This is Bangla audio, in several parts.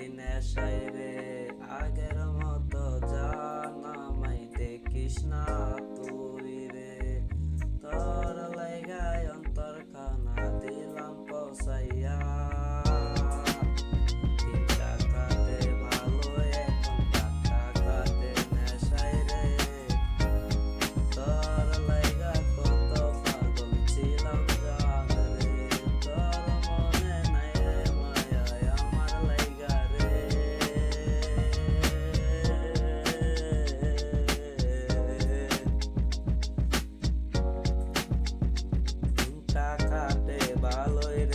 in that shade. I love it.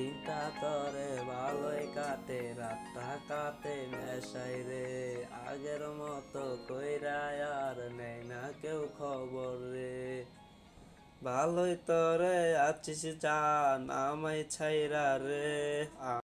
দিনটা তরে ভালোই কাটে, রাতটা কাটে মেশাই রে। আগের মতো কইরা আর নেই না কেউ খবর রে। ভালোই তরে আছিস জান নামাই ছাইরা রে।